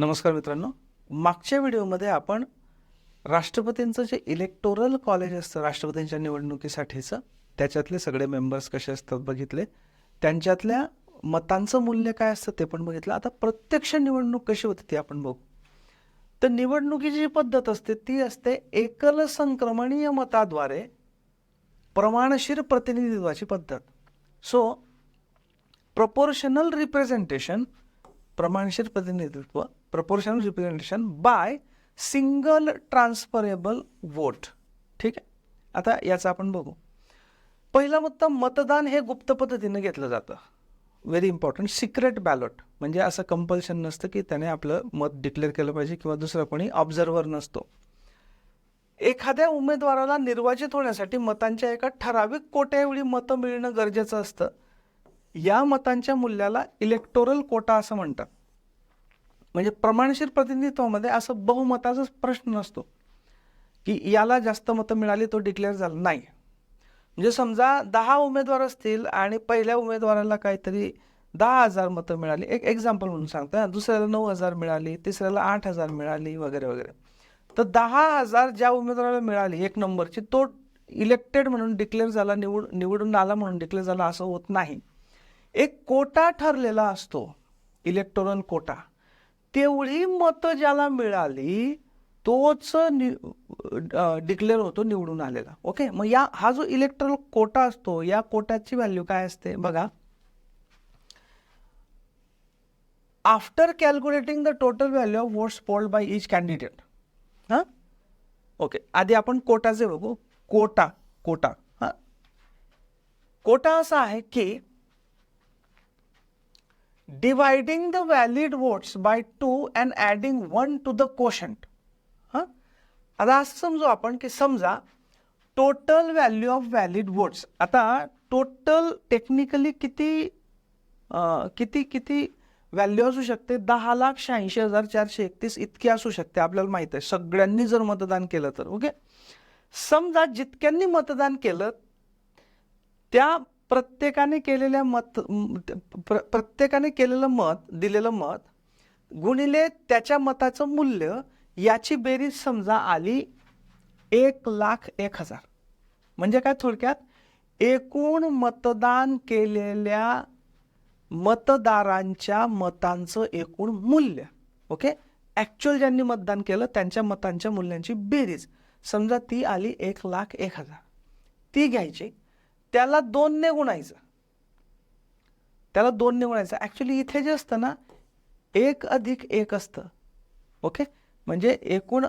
नमस्कार मित्रांनो. मागच्या व्हिडिओमध्ये आपण राष्ट्रपतींचं जे इलेक्टोरल कॉलेज असतं राष्ट्रपतींच्या निवडणुकीसाठीचं त्याच्यातले सगळे मेंबर्स कसे असतात बघितले. त्यांच्यातल्या मतांचं मूल्य काय असतं ते पण बघितलं. आता प्रत्यक्ष निवडणूक कशी होते ती आपण बघू. तर निवडणुकीची जी पद्धत असते ती असते एकल संक्रमणीय मताद्वारे प्रमाणशीर प्रतिनिधित्वाची पद्धत. सो प्रपोर्शनल रिप्रेझेंटेशन प्रमाणशीर प्रतिनिधित्व proportional representation by single transferable vote ठीक आहे? आता याचं आपण बघू. पहिला मुद्दा मतदान हे गुप्त पद्धतीनं घेतलं जातं. व्हेरी इम्पॉर्टंट सिक्रेट बॅलॉट म्हणजे असं कंपल्शन नसतं की त्याने आपलं मत डिक्लेअर केलं पाहिजे किंवा दुसरं कोणी ऑब्झर्वर नसतो. एखाद्या उमेदवाराला निर्वाचित होण्यासाठी मतांच्या एका ठराविक कोट्यावेळी मतं मिळणं गरजेचं असतं. या मतांच्या मूल्याला इलेक्टोरल कोटा असं म्हणतात. म्हणजे प्रमाणशीर प्रतिनिधित्वामध्ये असं बहुमताचा प्रश्न नसतो. की याला जास्त मतं मिळाली तो डिक्लेअर झाला नाही. म्हणजे समजा दहा उमेदवार असतील आणि पहिल्या उमेदवाराला काहीतरी दहा हजार मतं मिळाली. एक एक्झाम्पल म्हणून सांगतो. दुसऱ्याला नऊ हजार मिळाली तिसऱ्याला आठ हजार मिळाली वगैरे वगैरे. तर दहा हजार ज्या उमेदवाराला मिळाली एक नंबरची तो इलेक्टेड म्हणून डिक्लेअर झाला निवड निवडून आला म्हणून डिक्लेअर झाला असं होत नाही. एक कोटा ठरलेला असतो इलेक्टोरल कोटा. तेवढी मतं ज्याला मिळाली तोच नि डिक्लेअर होतो निवडून आलेला. ओके मग या हा जो इलेक्ट्रल कोटा असतो या कोटाची व्हॅल्यू काय असते? बघा. After calculating the total value of votes polled by each candidate हां ओके आधी आपण कोटाचे बघू. कोटा कोटा. हां. कोटा असा आहे की dividing the valid votes by two and adding one to the quotient. हां आता असं समजू आपण की समजा total value of valid votes आता टोटल टेक्निकली किती किती किती व्हॅल्यू असू शकते? दहा लाख शहाऐंशी हजार चारशे एकतीस इतकी असू शकते आपल्याला माहीत आहे. सगळ्यांनी जर मतदान केलं तर ओके समजा जितक्यांनी मतदान केलं त्या प्रत्येकाने केलेल्या मत प्र- प्रत्येकाने केलेलं मत दिलेलं मत गुणिले त्याच्या मताचं मूल्य याची बेरीज समजा आली एक लाख एक हजार. म्हणजे काय थोडक्यात? एकूण मतदान केलेल्या मतदारांच्या मतांचं एकूण मूल्य. ओके? ॲक्च्युअल ज्यांनी मतदान केलं त्यांच्या मतांच्या मूल्यांची बेरीज. समजा ती आली एक लाख एक हजार. ती घ्यायची. त्याला दोनने गुणायचं. त्याला दोनने गुणायचं. ॲक्च्युली इथे जे असतं ना एक अधिक एक असतं. ओके म्हणजे एकूण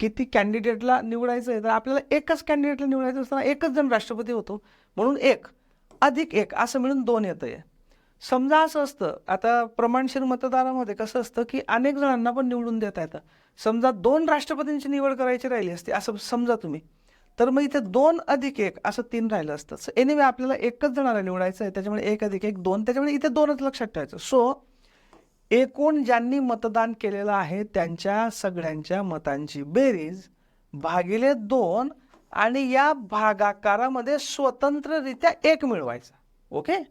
किती कॅन्डिडेटला निवडायचं आहे तर आपल्याला एकच कॅन्डिडेटला निवडायचं असताना एकच जण राष्ट्रपती होतो. म्हणून एक अधिक एक असं मिळून दोन येतं आहे समजा असं असतं आता प्रमाणशीर मतदारामध्ये कसं असतं की अनेक जणांना पण निवडून देता येतं. समजा दोन राष्ट्रपतींची निवड करायची राहिली असते असं समजा तुम्ही. तर मग इथे दोन अधिक एक असं तीन राहिलं असतं. सो एनिवे आपल्याला एकच जणाला निवडायचं आहे त्याच्यामुळे एक अधिक एक दोन त्याच्यामुळे इथे दोनच लक्षात ठेवायचं. सो एकूण ज्यांनी मतदान केलेलं आहे त्यांच्या सगळ्यांच्या मतांची बेरीज भागिले दोन आणि या भागाकारामध्ये स्वतंत्ररित्या एक मिळवायचा. ओके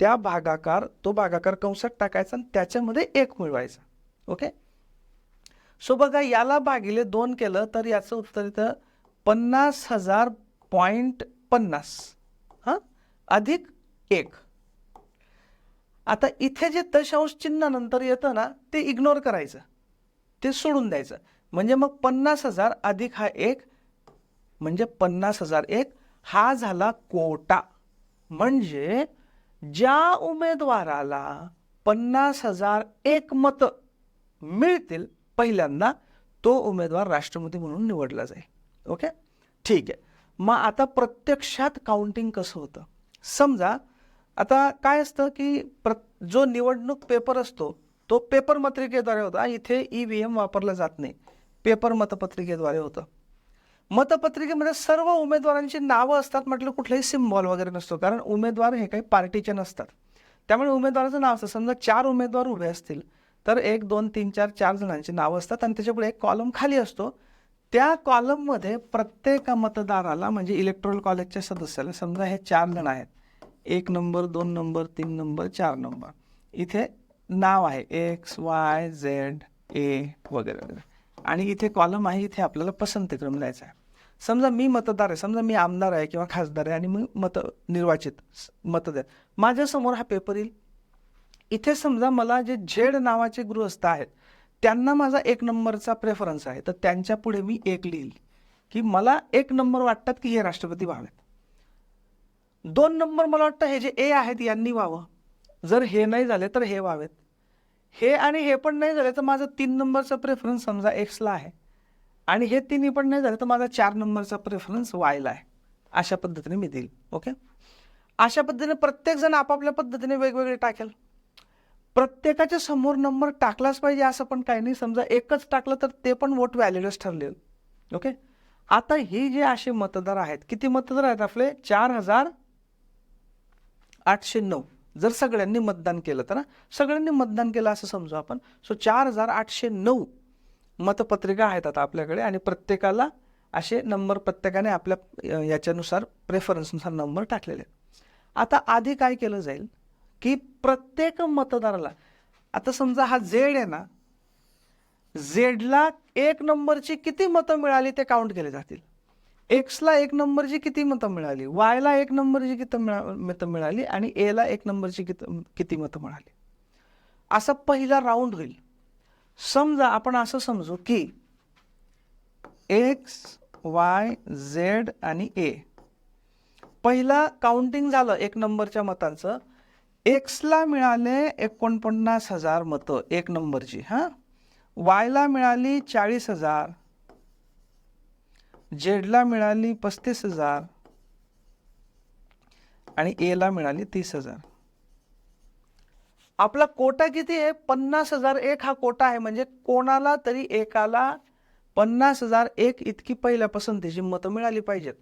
त्या भागाकार तो भागाकार कंसात टाकायचा आणि त्याच्यामध्ये एक मिळवायचा. ओके सो बघा याला भागिले दोन केलं तर याचं उत्तर इथं पन्नास हजार पॉईंट पन्नास हां? अधिक एक. आता इथे जे दशांश चिन्ह नंतर येतं ना ते इग्नोर करायचं. ते सोडून द्यायचं. म्हणजे मग पन्नास हजार अधिक हा एक म्हणजे पन्नास हजार एक हा झाला कोटा. म्हणजे ज्या उमेदवाराला पन्नास हजार एक मतं मिळतील पहिल्यांदा तो उमेदवार राष्ट्रपती म्हणून निवडला जाईल. ओके? ठीक आहे. मग आता प्रत्यक्षात काउंटिंग कसं होतं? समजा आता काय असतं की प्र जो निवडणूक पेपर असतो तो पेपर पत्रिकेद्वारे होता. इथे ई व्ही एम वापरला जात नाही. पेपर मतपत्रिकेद्वारे होतं. मतपत्रिकेमध्ये सर्व उमेदवारांची नावं असतात म्हटलं कुठलाही सिम्बॉल वगैरे नसतो. कारण उमेदवार हे काही पार्टीचे नसतात. त्यामुळे उमेदवाराचं नाव असतं. समजा चार उमेदवार उभे असतील तर एक दोन तीन चार चार जणांची नावं असतात आणि त्याच्यापुढे एक कॉलम खाली असतो. त्या कॉलममध्ये प्रत्येक मतदाराला म्हणजे इलेक्ट्रोल कॉलेजच्या सदस्याला समजा हे चार जण आहेत. एक नंबर दोन नंबर तीन नंबर चार नंबर इथे नाव आहे. एक्स वाय झेड ए वगैरे वगैरे. आणि इथे कॉलम आहे इथे आपल्याला पसंतीक्रम द्यायचा आहे. समजा मी मतदार आहे समजा मी आमदार आहे किंवा खासदार आहे आणि मी मत निर्वाचित स- मतदार माझ्यासमोर हा पेपर येईल. इथे समजा मला जे झेड नावाचे गृहस्थ आहेत त्यांना माझा एक नंबरचा प्रेफरन्स आहे. तर त्यांच्या पुढे मी एक लिहील. की मला एक नंबर वाटतात की हे राष्ट्रपती व्हावेत. दोन नंबर मला वाटतं हे जे ए आहेत यांनी व्हावं. जर हे नाही झाले तर हे व्हावेत. हे आणि हे पण नाही झाले तर माझं तीन नंबरचा प्रेफरन्स समजा एक्सला आहे. आणि हे तिन्ही पण नाही झालं तर माझा चार नंबरचा प्रेफरन्स वायला आहे. अशा पद्धतीने मी देईल. ओके अशा पद्धतीने प्रत्येकजण आपापल्या पद्धतीने वेगवेगळे टाकेल. प्रत्येकाच्या समोर नंबर टाकलाच पाहिजे असं पण काही नाही. समजा एकच टाकलं तर ते पण वोट व्हॅलिडच ठरले. ओके आता ही जे असे मतदार आहेत किती मतदार आहेत आपले? चार हजार आठशे नऊ. जर सगळ्यांनी मतदान केलं तर ना सगळ्यांनी मतदान केलं असं समजू आपण. सो चार हजार आठशे नऊ मतपत्रिका आहेत आता आपल्याकडे आणि प्रत्येकाला असे नंबर प्रत्येकाने आपल्या याच्यानुसार प्रेफरन्सनुसार नंबर टाकलेले आहेत. आता आधी काय केलं जाईल? की प्रत्येक मतदाराला आता समजा हा झेड आहे ना झेडला एक नंबरची किती मतं मिळाली ते काउंट केले जातील. एक्सला एक नंबरची किती मतं मिळाली? वायला एक नंबरची किती मिळा मतं मिळाली? आणि एला एक नंबरची किती किती मतं मिळाली? असा पहिला राऊंड होईल. समजा आपण असं समजू की एक्स वाय झेड आणि ए पहिला काउंटिंग झालं एक नंबरच्या मतांचं. एक्सला मिळाले एकोणपन्नास हजार मतं एक नंबरची हां? वायला मिळाली चाळीस हजार. जेडला मिळाली पस्तीस हजार. आणि एला मिळाली तीस हजार. आपला कोटा किती आहे? पन्नास हजार एक हा कोटा आहे. म्हणजे कोणाला तरी एकाला पन्नास हजार एक इतकी पहिल्यापासून त्याची मतं मिळाली पाहिजेत.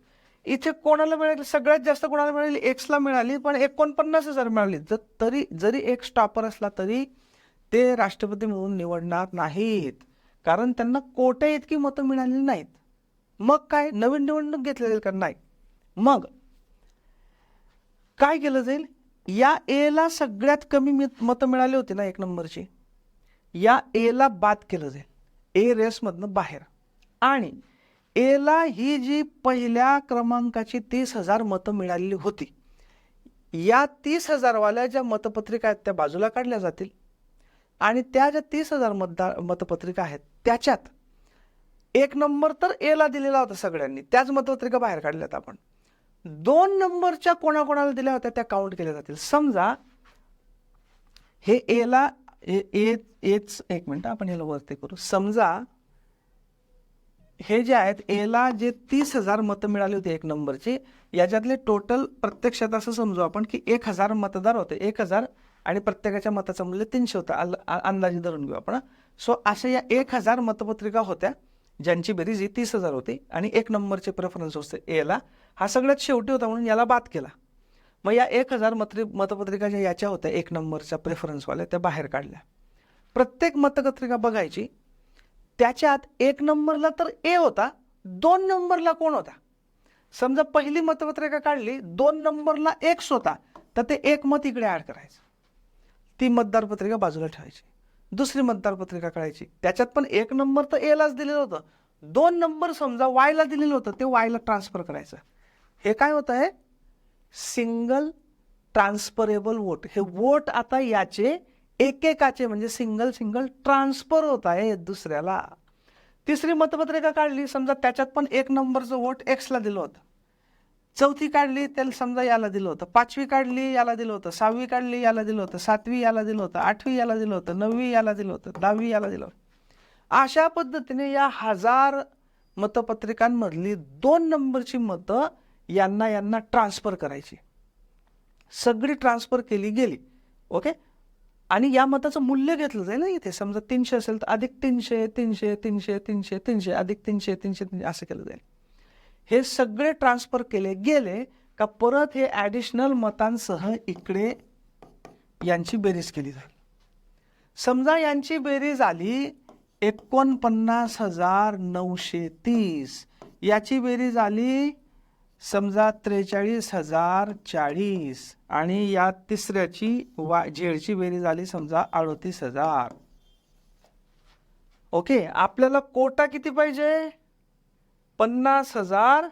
इथे कोणाला मिळेल? सगळ्यात जास्त कोणाला मिळाली? एक्सला मिळाली पण एकोणपन्नास हजार मिळाली. जर तरी जरी एक स्टॉपर असला तरी ते राष्ट्रपती म्हणून निवडणार नाहीत. कारण त्यांना कोट्या इतकी मतं मिळालेली नाहीत. मग काय? नवीन निवडणूक घेतली जाईल का? नाही. मग काय केलं जाईल? या एला सगळ्यात कमी मतं मिळाली होती ना एक नंबरची. या एला बाद केलं जाईल. ए रेसमधनं बाहेर. आणि एला ही जी पहिल्या क्रमांकाची तीस हजार मतं मिळालेली होती या तीस हजारवाल्या ज्या मतपत्रिका आहेत त्या बाजूला काढल्या जातील. आणि त्या ज्या तीस हजार मतदार मतपत्रिका आहेत त्याच्यात एक नंबर तर एला दिलेला होता सगळ्यांनी त्याच मतपत्रिका बाहेर काढल्यात आपण. दोन नंबरच्या कोणाकोणाला दिल्या होत्या त्या काउंट केल्या जातील. समजा हे एला ए ए- एच एक मिनटं आपण ह्याला वरती करू. समजा हे जे आहेत एला जे तीस हजार मतं मिळाली होती एक नंबरची याच्यातले टोटल प्रत्यक्षात असं समजू आपण की एक हजार मतदार होते. एक हजार आणि प्रत्येकाच्या मताचं मूल्य तीनशे होतं. अंदाजे धरून घेऊ आपण सो अशा या एक हजार मतपत्रिका होत्या ज्यांची बेरीज ही तीस हजार होती आणि एक नंबरचे प्रेफरन्स होते एला हा सगळ्यात शेवटी होता म्हणून याला बाद केला. मग या एक हजार मतरी मतपत्रिका ज्या याच्या होत्या एक नंबरच्या प्रेफरन्सवाल्या त्या बाहेर काढल्या. प्रत्येक मतपत्रिका बघायची त्याच्यात एक नंबरला तर ए होता दोन नंबरला कोण होता? समजा पहिली मतपत्रिका काढली दोन नंबरला एक्स होता तर ते एक मत इकडे ॲड करायचं. ती मतदार पत्रिका बाजूला ठेवायची. दुसरी मतदार पत्रिका काढायची. त्याच्यात पण एक नंबर तर एलाच दिलेलं होतं. दोन नंबर समजा वायला दिलेलं होतं ते वायला ट्रान्सफर करायचं. हे काय होतं आहे? सिंगल ट्रान्सफरेबल वोट हे वोट आता याचे एकेकाचे म्हणजे सिंगल सिंगल ट्रान्सफर होत आहे दुसऱ्याला. तिसरी मतपत्रिका काढली समजा त्याच्यात पण एक नंबरचं वोट एक्सला दिलं होतं. चौथी काढली त्याला समजा याला दिलं होतं. पाचवी काढली याला दिलं होतं. सहावी काढली याला दिलं होतं. सातवी याला दिलं होतं. आठवी याला दिलं होतं. नववी याला दिलं होतं. दहावी याला दिलं होतं. अशा पद्धतीने या हजार मतपत्रिकांमधली दोन नंबरची मतं यांना यांना ट्रान्सफर करायची. सगळी ट्रान्सफर केली गेली. ओके? आणि या मताचं मूल्य घेतलं जाईल ना इथे. समजा तीनशे असेल तर अधिक तीनशे तीनशे तीनशे तीनशे तीनशे अधिक तीनशे तीनशे तीनशे असं केलं जाईल. हे सगळे ट्रान्सफर केले गेले का परत हे ॲडिशनल मतांसह इकडे यांची बेरीज केली जाईल? समजा यांची बेरीज आली एकोणपन्नास हजार नऊशे तीस. याची बेरीज आली समजा त्रेचाळीस हजार चाळीस आणि या तिसऱ्याची वा झेडची बेरीज झाली समजा अडोतीस हजार. ओके आपल्याला कोटा किती पाहिजे? पन्नास हजार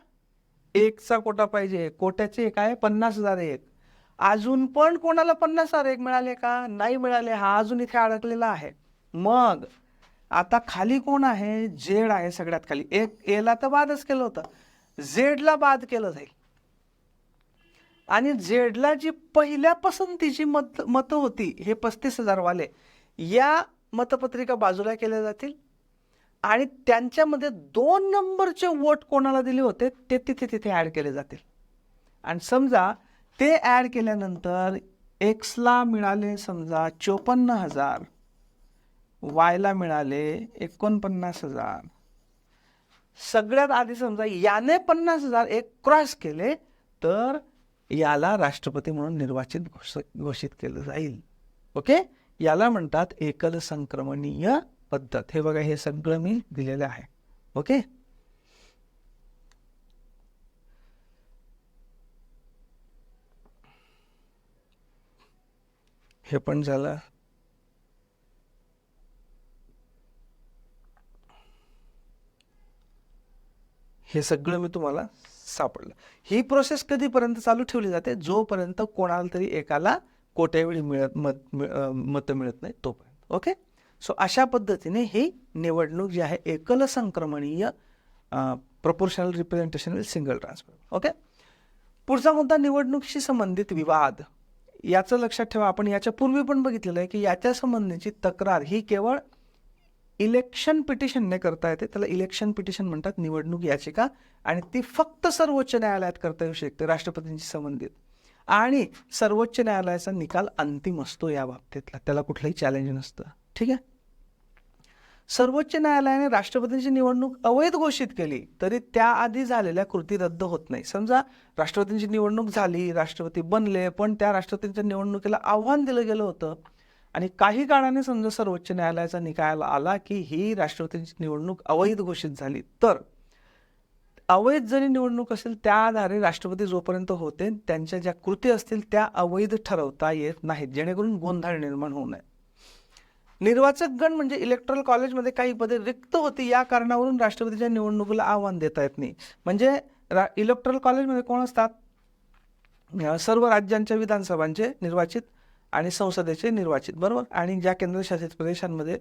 एकचा कोटा पाहिजे. कोट्याचे एक आहे पन्नास हजार एक. अजून पण कोणाला पन्नास हजार एक मिळाले का? नाही मिळाले. हा अजून इथे अडकलेला आहे. मग आता खाली कोण आहे? झेड आहे सगळ्यात खाली. एक एला तर बादच केलं होतं. झेडला बाद केलं जाईल. आणि झेडला जी पहिल्या पसंतीची मत मतं होती हे पस्तीस हजारवाले या मतपत्रिका बाजूला केल्या जातील. आणि त्यांच्यामध्ये दोन नंबरचे वोट कोणाला दिले होते ते तिथे तिथे ॲड केले जातील. आणि समजा ते ॲड केल्यानंतर एक्सला मिळाले समजा चोपन्न हजार वायला मिळाले एकोणपन्नास हजार. सगळ्यात आधी समजा याने पन्नास हजार एक क्रॉस केले तर याला राष्ट्रपती म्हणून निर्वाचित घोष घोषित केलं जाईल. ओके? याला म्हणतात एकल संक्रमणीय पद्धत. हे बघा हे सगळं मी दिलेलं आहे. ओके? हे पण झालं. हे सगळं मी तुम्हाला सापडलं. ही प्रोसेस कधीपर्यंत चालू ठेवली जाते? जोपर्यंत कोणाला तरी एकाला कोट्यावेळी मिळत मत मिळ- मतं मिळत नाही तोपर्यंत. ओके? सो अशा पद्धतीने ही निवडणूक जी आहे एकल संक्रमणीय proportional representation with single transfer okay? पुढचा मुद्दा निवडणुकीशी संबंधित विवाद. याचं लक्षात ठेवा आपण याच्या पूर्वी पण बघितलेलं आहे की याच्या संबंधीची तक्रार ही केवळ इलेक्शन पिटिशनने करता येते. त्याला इलेक्शन पिटिशन म्हणतात निवडणूक याचिका. आणि ती फक्त सर्वोच्च न्यायालयात करता येऊ शकते राष्ट्रपतींशी संबंधित. आणि सर्वोच्च न्यायालयाचा निकाल अंतिम असतो या बाबतीतला. त्याला कुठलंही चॅलेंज नसतं. ठीक आहे? सर्वोच्च न्यायालयाने राष्ट्रपतींची निवडणूक अवैध घोषित केली तरी त्याआधी झालेल्या कृती रद्द होत नाही. समजा राष्ट्रपतींची निवडणूक झाली राष्ट्रपती बनले पण त्या राष्ट्रपतींच्या निवडणुकीला आव्हान दिलं गेलं होतं. आणि काही काळाने समजा सर्वोच्च न्यायालयाचा निकाल आला की ही राष्ट्रपतींची निवडणूक अवैध घोषित झाली. तर अवैध जरी निवडणूक असेल त्या आधारे राष्ट्रपती जोपर्यंत होते त्यांच्या ज्या कृती असतील त्या अवैध ठरवता येत नाहीत जेणेकरून गोंधळ निर्माण होऊ नये. निर्वाचक गण म्हणजे इलेक्ट्रल कॉलेजमध्ये काही पदे रिक्त होती या कारणावरून राष्ट्रपतीच्या निवडणुकीला आव्हान देता येत नाही. म्हणजे रा इलेक्ट्रल कॉलेजमध्ये कोण असतात? सर्व राज्यांच्या विधानसभांचे निर्वाचित आणि संसदेचे निर्वाचित बरोबर? आणि ज्या केंद्रशासित प्रदेशांमध्ये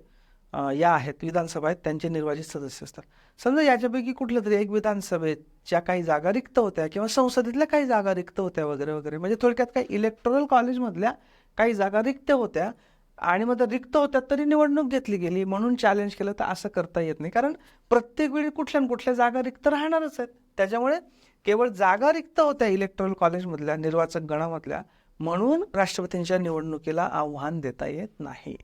या आहेत विधानसभा आहेत त्यांचे निर्वाचित सदस्य असतात. समजा याच्यापैकी कुठल्या तरी एक विधानसभेच्या काही जागा रिक्त होत्या किंवा संसदेतल्या काही जागा रिक्त होत्या वगैरे वगैरे म्हणजे थोडक्यात काही इलेक्ट्रोरल कॉलेजमधल्या काही जागा रिक्त होत्या आणि मग रिक्त होत्या तरी निवडणूक घेतली गेली म्हणून चॅलेंज केलं तर असं करता येत नाही. कारण प्रत्येक वेळी कुठल्या ना कुठल्या जागा रिक्त राहणारच आहेत. त्याच्यामुळे केवळ जागा रिक्त होत्या इलेक्ट्रल कॉलेजमधल्या निर्वाचक गणामधल्या म्हणून राष्ट्रपतींच्या निवडणुकीला आव्हान देता येत नाही.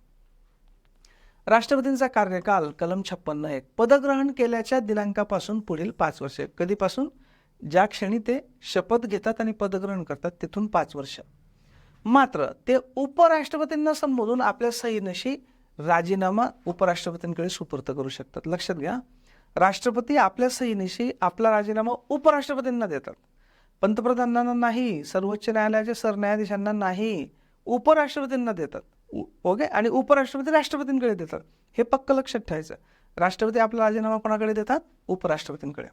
राष्ट्रपतींचा कार्यकाल कलम छप्पन्न एक पदग्रहण केल्याच्या दिनांकापासून पुढील पाच वर्षे. कधीपासून? ज्या क्षणी ते शपथ घेतात आणि पदग्रहण करतात तिथून पाच वर्ष. मात्र ते उपराष्ट्रपतींना संबोधून आपल्या सहीनशी राजीनामा उपराष्ट्रपतींकडे सुपूर्त करू शकतात. लक्षात घ्या राष्ट्रपती आपल्या सहीनिशी आपला राजीनामा उपराष्ट्रपतींना देतात. पंतप्रधानांना नाही सर्वोच्च न्यायालयाच्या सरन्यायाधीशांना नाही उपराष्ट्रपतींना देतात. ओके? आणि उपराष्ट्रपती राष्ट्रपतींकडे देतात. हे पक्क लक्षात ठेवायचं. राष्ट्रपती आपला राजीनामा कोणाकडे देतात? उपराष्ट्रपतींकडे.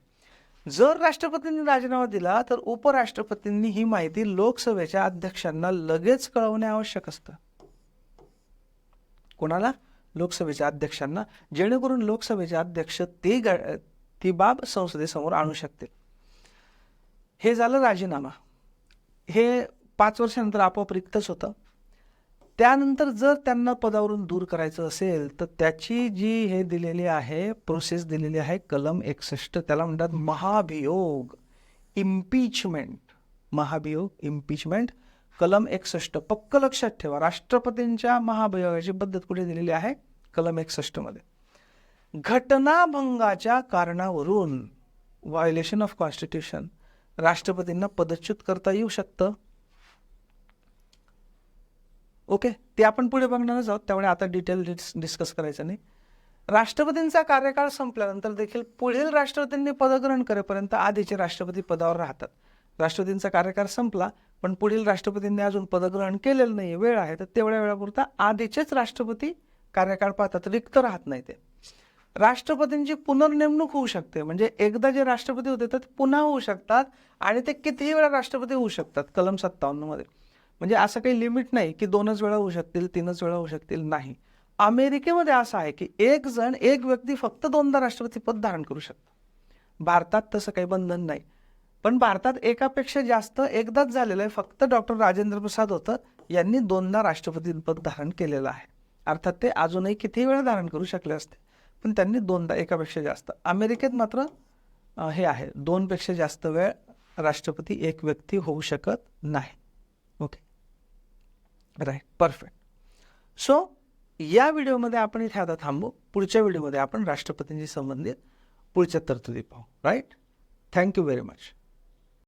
जर राष्ट्रपतींनी राजीनामा दिला तर उपराष्ट्रपतींनी ही माहिती लोकसभेच्या अध्यक्षांना लगेच कळवणे आवश्यक असतं. कोणाला? लोकसभेच्या अध्यक्षांना. जेणेकरून लोकसभेचे अध्यक्ष ते ग- ती बाब संसदेसमोर आणू शकतील. हे झालं राजीनामा. हे पाच वर्षानंतर आपोआप रिक्तच होतं. त्यानंतर जर त्यांना पदावरून दूर करायचं असेल तर त्याची जी हे दिलेली आहे प्रोसेस दिलेली आहे कलम एकसष्ट त्याला म्हणतात महाभियोग इम्पीचमेंट महाभियोग इम्पीचमेंट कलम एकसष्ट पक्क लक्षात ठेवा. राष्ट्रपतींच्या महाभियोगाची पद्धत कुठे दिलेली आहे? कलम एकसष्टमध्ये घटनाभंगाच्या कारणावरून व्हायोलेशन ऑफ कॉन्स्टिट्यूशन राष्ट्रपतींना पदच्युत करता येऊ शकतं. ओके ते आपण पुढे बघणारच आहोत. त्यामुळे आता डिटेल डिस डिस्कस करायचं नाही. राष्ट्रपतींचा कार्यकाळ संपल्यानंतर देखील पुढील राष्ट्रपतींनी पदग्रहण करेपर्यंत आधीचे राष्ट्रपती पदावर राहतात. राष्ट्रपतींचा कार्यकाळ संपला पण पुढील राष्ट्रपतींनी अजून पदग्रहण केलेलं नाही वेळ आहे तर तेवढ्या वेळापुरता आधीचेच राष्ट्रपती कार्यकाळ पाहतात. रिक्त राहत नाही ते. राष्ट्रपतींची पुनर्नेमणूक होऊ शकते. म्हणजे एकदा जे राष्ट्रपती होते तर ते पुन्हा होऊ शकतात आणि ते कितीही वेळा राष्ट्रपती होऊ शकतात कलम सत्तावन्नमध्ये म्हणजे असं काही लिमिट नाही की दोनच वेळा होऊ शकतील तीनच वेळा होऊ शकतील नाही. अमेरिकेमध्ये असं आहे की एक जण एक व्यक्ती फक्त दोनदा राष्ट्रपती पद धारण करू शकतो. भारतात तसं काही बंधन नाही. पण भारतात एकापेक्षा जास्त एकदाच झालेलं आहे. फक्त डॉक्टर राजेंद्र प्रसाद होतं यांनी दोनदा राष्ट्रपतीपद धारण केलेलं आहे. अर्थात ते अजूनही किती वेळा धारण करू शकले असते. पण त्यांनी दोनदा एकापेक्षा जास्त. अमेरिकेत मात्र हे आहे. दोनपेक्षा जास्त वेळ राष्ट्रपती एक व्यक्ती होऊ शकत नाही. ओके. राईट. परफेक्ट. सो या व्हिडिओमध्ये आपण इथे आता थांबू. पुढच्या व्हिडिओमध्ये आपण राष्ट्रपतींशी संबंधित पुढच्या तरतुदी पाहू. Right? Thank you very much.